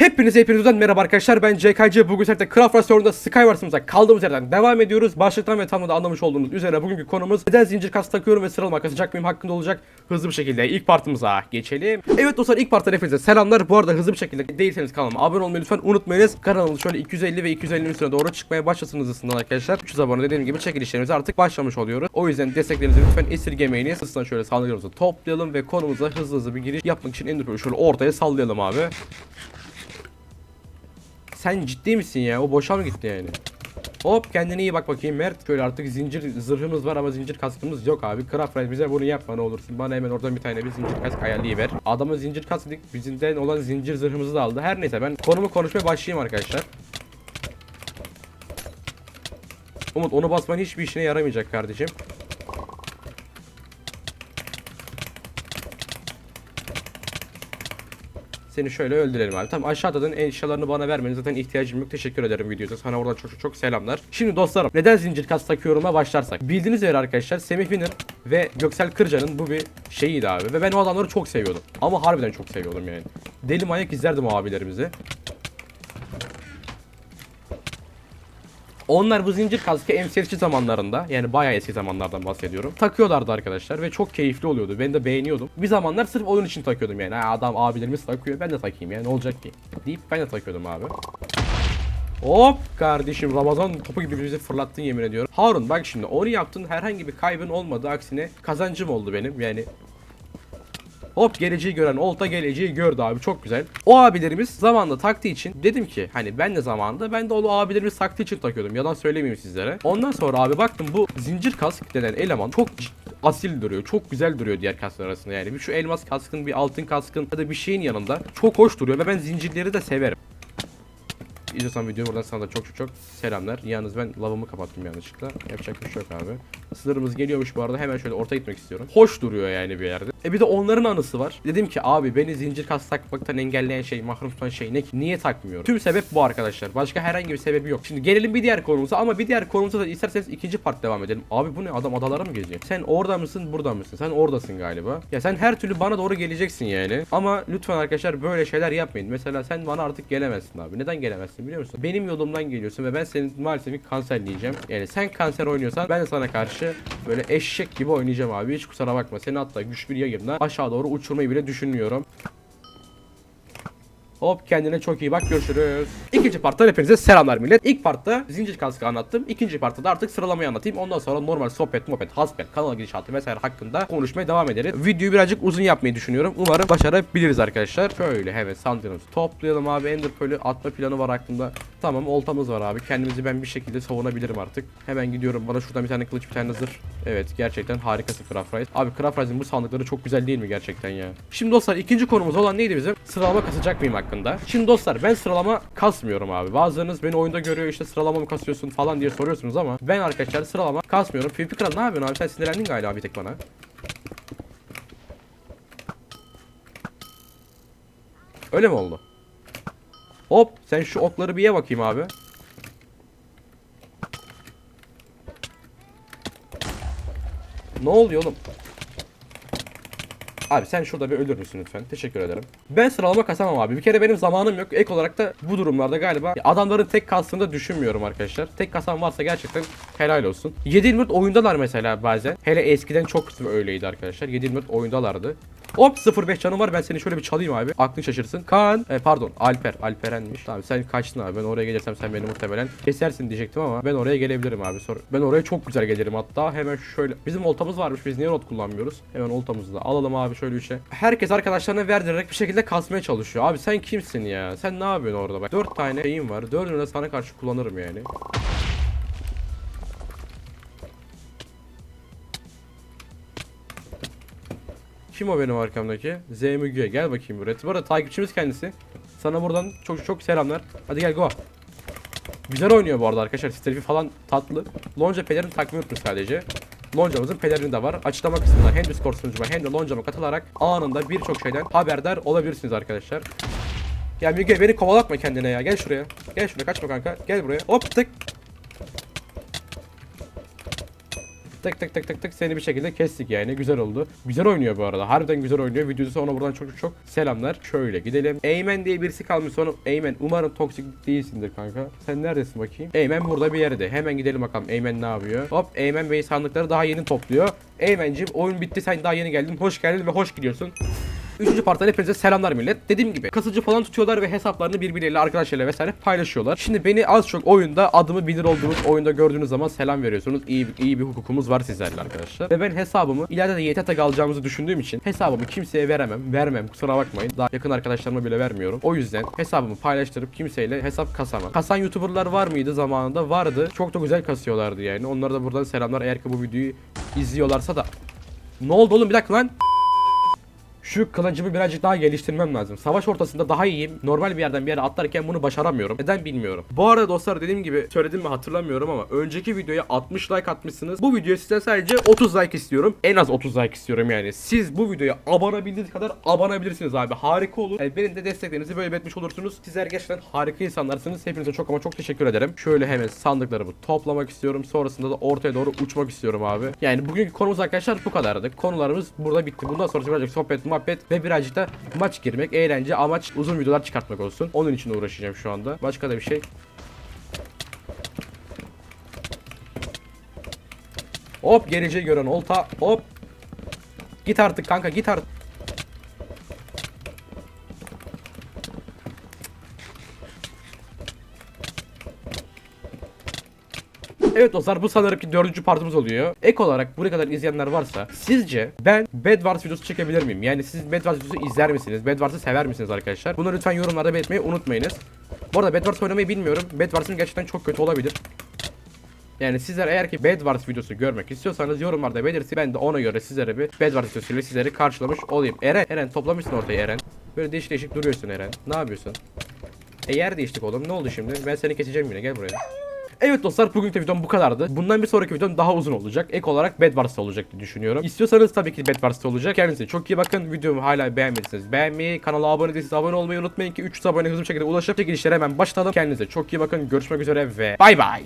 Hepinize hepinizden merhaba arkadaşlar ben CKC bugün seninle Craft Restoran'da Skywars'ımıza kaldığımız yerden devam ediyoruz. Başlıktan ve tamamında anlamış olduğunuz üzere bugünkü konumuz neden zincir kas takıyorum ve sıralama kasacak mıyım hakkında olacak. Hızlı bir şekilde ilk partımıza geçelim. Evet dostlar ilk parttan hepinize selamlar. Bu arada hızlı bir şekilde değilseniz kanalıma abone olmayı lütfen unutmayınız. Kanalımız şöyle 250 ve 250'nin üstüne doğru çıkmaya başlasın hızlısından arkadaşlar. 300 abone dediğim gibi çekilişlerimize artık başlamış oluyoruz. O yüzden desteklerinizi lütfen esirgemeyiniz. Hızlıdan şöyle sağlıklarımızı toplayalım ve konumuza hızlı hızlı bir giriş yapmak için Enderpearl'ü şöyle ortaya sallayalım abi. Sen ciddi misin ya? O boşa mı gitti yani? Hop kendine iyi bak bakayım Mert. Şöyle artık zincir zırhımız var ama zincir kaskımız yok abi. Craft bize bunu yapma ne olursun. Bana hemen oradan bir tane bir zincir kask ayarlayıver. Adama zincir kask dedik. Bizimden olan zincir zırhımızı da aldı. Her neyse ben konumu konuşmaya başlayayım arkadaşlar. Umut onu basman hiçbir işine yaramayacak kardeşim. Seni şöyle öldürelim abi. Tamam aşağıdan eşyalarını bana vermeniz zaten ihtiyacım yok. Teşekkür ederim videoda. Sana oradan çok çok, çok selamlar. Şimdi dostlarım neden zincir kas takıyorum'a başlarsak. Bildiğiniz üzere arkadaşlar Semih Winner ve Göksel Kırca'nın bu bir şeyiydi abi. Ve ben o adamları çok seviyordum. Ama harbiden çok seviyordum yani. Deli manyak izlerdim abilerimizi. Onlar bu zincir kaskı MCS'ci zamanlarında yani bayağı eski zamanlardan bahsediyorum. Takıyorlardı arkadaşlar ve çok keyifli oluyordu. Ben de beğeniyordum. Bir zamanlar sırf oyun için takıyordum yani. Adam abilerimiz takıyor ben de takayım yani olacak ki? Deyip ben de takıyordum abi. Hop kardeşim Ramazan topu gibi bizi fırlattın yemin ediyorum. Harun bak şimdi onu yaptın herhangi bir kaybın olmadı aksine kazancım oldu benim yani Hop geleceği gören olta geleceği gördü abi çok güzel. O abilerimiz zamanla taktığı için dedim ki hani ben de zamanında ben de o abilerimiz taktığı için takıyordum. Yalan söylemeyeyim sizlere. Ondan sonra abi baktım bu zincir kask denen eleman çok asil duruyor. Çok güzel duruyor diğer kasklar arasında yani. Bir şu elmas kaskın bir altın kaskın ya da bir şeyin yanında çok hoş duruyor ve ben zincirleri de severim. İzliyorsan videoyu buradan sana da çok çok çok selamlar. Yalnız ben lavımı kapattım yanlışlıkla. Yapacak bir şey yok abi. Sınırımız geliyormuş bu arada. Hemen şöyle ortaya gitmek istiyorum. Hoş duruyor yani bir yerde. E bir de onların anısı var. Dedim ki abi beni zincir kas takmaktan engelleyen şey, mahrum tutan şey ne ki? Niye takmıyorum? Tüm sebep bu arkadaşlar. Başka herhangi bir sebebi yok. Şimdi gelelim bir diğer konumuza ama bir diğer konumuza da isterseniz ikinci part devam edelim. Abi bu ne? Adam adalara mı geziyor? Sen orada mısın, burada mısın? Sen oradasın galiba. Ya sen her türlü bana doğru geleceksin yani. Ama lütfen arkadaşlar böyle şeyler yapmayın. Mesela sen bana artık gelemezsin abi. Neden gelemezsin biliyor musun? Benim yolumdan geliyorsun ve ben senin maalesef kanserleyeceğim. Yani sen kanser oynuyorsan ben de sana karşı böyle eşek gibi oynayacağım abi. Hiç kusura bakma. Seni hatta güç bir yayımla aşağı doğru uçurmayı bile düşünmüyorum. Hop kendine çok iyi bak görüşürüz. İkinci partta hepinize selamlar millet. İlk partta zincir kaskı anlattım. İkinci partta da artık sıralamayı anlatayım. Ondan sonra normal sohbet, muhabbet, hasbel, kanal gidişatı vesaire hakkında konuşmaya devam ederiz. Videoyu birazcık uzun yapmayı düşünüyorum. Umarım başarabiliriz arkadaşlar. Şöyle evet sandığımızı toplayalım abi. Ender Pearl'ü atma planı var aklımda. Tamam oltamız var abi. Kendimizi ben bir şekilde savunabilirim artık. Hemen gidiyorum. Bana şuradan bir tane kılıç bir tane zırh. Evet gerçekten harikasın Craft. Abi Craft bu sandıkları çok güzel değil mi gerçekten ya? Şimdi dostlar ikinci konumuz olan neydi bizim? Sıralama kasacak mıyım hakkında. Şimdi dostlar ben sıralama kasmıyorum abi. Bazılarınız beni oyunda görüyor işte sıralama mı kasıyorsun falan diye soruyorsunuz ama ben arkadaşlar sıralama kasmıyorum. PvP Kral ne yapıyorsun abi? Sen sinirlendin galiba bir tek bana. Öyle mi oldu? Hop sen şu okları bir ye bakayım abi. Ne oluyor oğlum? Abi sen şurada bir ölür müsün lütfen? Teşekkür ederim. Ben sıralama kasamam abi. Bir kere benim zamanım yok. Ek olarak da bu durumlarda galiba adamların tek kastığını da düşünmüyorum arkadaşlar. Tek kasam varsa gerçekten helal olsun. 724 oyundalar mesela bazen. Hele eskiden çok öyleydi arkadaşlar. 724 oyundalardı. Hop 05 canım var ben seni şöyle bir çalayım abi. Aklın şaşırsın. Kaan. E, pardon Alper. Alperen'miş. Tamam sen kaçtın abi. Ben oraya gelirsem sen beni muhtemelen kesersin diyecektim ama ben oraya gelebilirim abi. Sonra ben oraya çok güzel gelirim hatta. Hemen şöyle. Bizim oltamız varmış. Biz niye rot kullanmıyoruz? Hemen oltamızı da alalım abi şöyle şey. Herkes arkadaşlarına verdirerek bir şekilde kasmaya çalışıyor. Abi sen kimsin ya? Sen ne yapıyorsun orada bak. 4 tane şeyim var. Dördünü de sana karşı kullanırım yani. Kim o benim arkamdaki? ZMG gel bakayım buraya. Bu arada takipçimiz kendisi. Sana buradan çok çok selamlar. Hadi gel go. Güzel oynuyor bu arada arkadaşlar. Stealth'i falan tatlı. Lonca pelerini takmayı unutmuş sadece. Loncamızın pelerini de var. Açıklama kısmında hem Discord sunucuma hem de loncama katılarak anında birçok şeyden haberdar olabilirsiniz arkadaşlar. Ya Müge beni kovalatma kendine ya. Gel şuraya. Gel şuraya kaçma kanka. Gel buraya. Hop tık. Tık tık tık tık tık seni bir şekilde kestik yani. Güzel oldu. Güzel oynuyor bu arada. Harbiden güzel oynuyor. Videosu ona buradan çok çok selamlar. Şöyle gidelim. Eymen diye birisi kalmış sonra. Eymen umarım toksik değilsindir kanka. Sen neredesin bakayım? Eymen burada bir yerde. Hemen gidelim bakalım Eymen ne yapıyor. Hop Eymen Bey sandıkları daha yeni topluyor. Eymen'cim oyun bitti sen daha yeni geldin. Hoş geldin ve hoş gidiyorsun. Üçüncü parttan hepinize selamlar millet. Dediğim gibi kasıcı falan tutuyorlar ve hesaplarını birbirleriyle arkadaşlarıyla vesaire paylaşıyorlar. Şimdi beni az çok oyunda adımı bilir olduğunuz oyunda gördüğünüz zaman selam veriyorsunuz. İyi, iyi bir hukukumuz var sizlerle arkadaşlar. Ve ben hesabımı ileride de YT tag alacağımızı düşündüğüm için hesabımı kimseye veremem. Vermem kusura bakmayın. Daha yakın arkadaşlarıma bile vermiyorum. O yüzden hesabımı paylaştırıp kimseyle hesap kasamam. Kasan YouTuber'lar var mıydı zamanında? Vardı. Çok da güzel kasıyorlardı yani. Onlara da buradan selamlar eğer ki bu videoyu izliyorlarsa da. Ne oldu oğlum bir dakika lan. Şu kılıcımı birazcık daha geliştirmem lazım. Savaş ortasında daha iyiyim. Normal bir yerden bir yere atlarken bunu başaramıyorum. Neden bilmiyorum. Bu arada dostlar dediğim gibi söyledim mi hatırlamıyorum ama önceki videoya 60 like atmışsınız. Bu videoya sizden sadece 30 like istiyorum. En az 30 like istiyorum yani. Siz bu videoya abonabildiğiniz kadar abanabilirsiniz abi. Harika olur. Yani benim de desteklerinizi böyle etmiş olursunuz. Sizler gerçekten harika insanlarsınız. Hepinize çok ama çok teşekkür ederim. Şöyle hemen sandıklarımı toplamak istiyorum. Sonrasında da ortaya doğru uçmak istiyorum abi. Yani bugünkü konumuz arkadaşlar bu kadardı. Konularımız burada bitti. Bundan sonra birazcık sohbet, muhabbet ve birazcık da maç girmek, eğlence, amaç uzun videolar çıkartmak olsun. Onun için uğraşacağım şu anda. Başka da bir şey. Hop geleceği gören olta. Hop. Git artık kanka git artık. Evet dostlar bu sanırım ki dördüncü partımız oluyor. Ek olarak buraya kadar izleyenler varsa sizce ben Bedwars videosu çekebilir miyim? Yani siz Bedwars videosu izler misiniz? Bedwars'ı sever misiniz arkadaşlar? Bunu lütfen yorumlarda belirtmeyi unutmayınız. Bu arada Bedwars oynamayı bilmiyorum. Bedwars'ın gerçekten çok kötü olabilir. Yani sizler eğer ki Bedwars videosu görmek istiyorsanız yorumlarda belirtin. Ben de ona göre sizlere bir Bedwars videosuyla sizleri karşılamış olayım. Eren, Eren toplamışsın ortaya Eren. Böyle değişik değişik duruyorsun Eren. Ne yapıyorsun? E yer değiştik oğlum. Ne oldu şimdi? Ben seni keseceğim yine. Gel buraya. Evet dostlar bugünkü videom bu kadardı. Bundan bir sonraki videom daha uzun olacak. Ek olarak Bed Wars'ta olacak diye düşünüyorum. İstiyorsanız tabii ki Bed Wars'ta olacak. Kendinize çok iyi bakın. Videomu hala beğenmediyseniz beğenmeyi, kanala abone değilseniz abone olmayı unutmayın ki 300 abone hızlı bir şekilde ulaşıp çekilişlere hemen başlayalım. Kendinize çok iyi bakın. Görüşmek üzere ve bay bay.